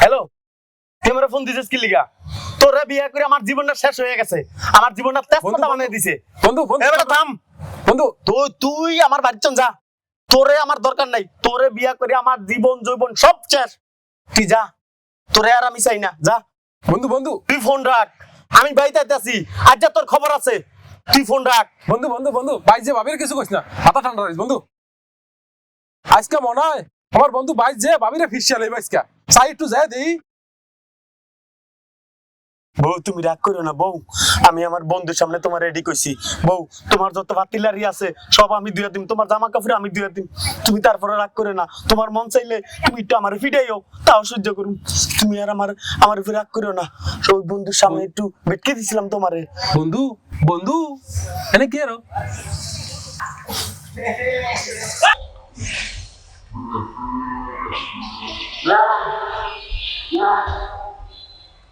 Hello? তুই আমার phone দিছিস কি লিগা? তোরে বিয়ে করে আমার জীবনটা শেষ হয়ে গেছে। আমার জীবনটা তেজ বন্ধু, পাতা বানিয়ে দিছে। বন্ধু বন্ধু এবারে থাম। বন্ধু। তুই তুই আমার বাড়ির যা। তোরে আমার দরকার নাই। তোরে বিয়া করে আমার জীবন জৈবন সব শেষ। তুই যা। তোরে আর আমি চাই না। যা। বন্ধু বন্ধু। তুই ফোন রাখ। আমি বাড়িতে আছি। আজ যা তোর খবর আছে। তুই ফোন রাখ। বন্ধু বন্ধু বন্ধু। বাইশ যে ভাবির কিছু কইস না। মাথা ঠান্ডা রাখিস বন্ধু। আজকে মনে হয় আমার বন্ধু বাইশ যে ভাবিরে ফিসিয়া লইব আজকে চাই একটু যায় দেই বউ তুমি রাগ করো না বউ আমি আমার বন্ধুর সামনে তোমার রেডি কইছি। বউ তোমার যত পাতিলারি আছে, সব আমি দুয়া দিম। তোমার জামা কাপড় আমি দুয়া দিম। তুমি তারপরে রাগ করে না। তোমার মন চাইলে তুমি একটু আমার ফিটাইও তাও সহ্য করুম। তুমি আর আমার আমার উপরে রাগ করো না। ওই বন্ধুর সামনে একটু বেটকে দিছিলাম তোমারে। বন্ধু বন্ধু, এনে কি আরও? Allah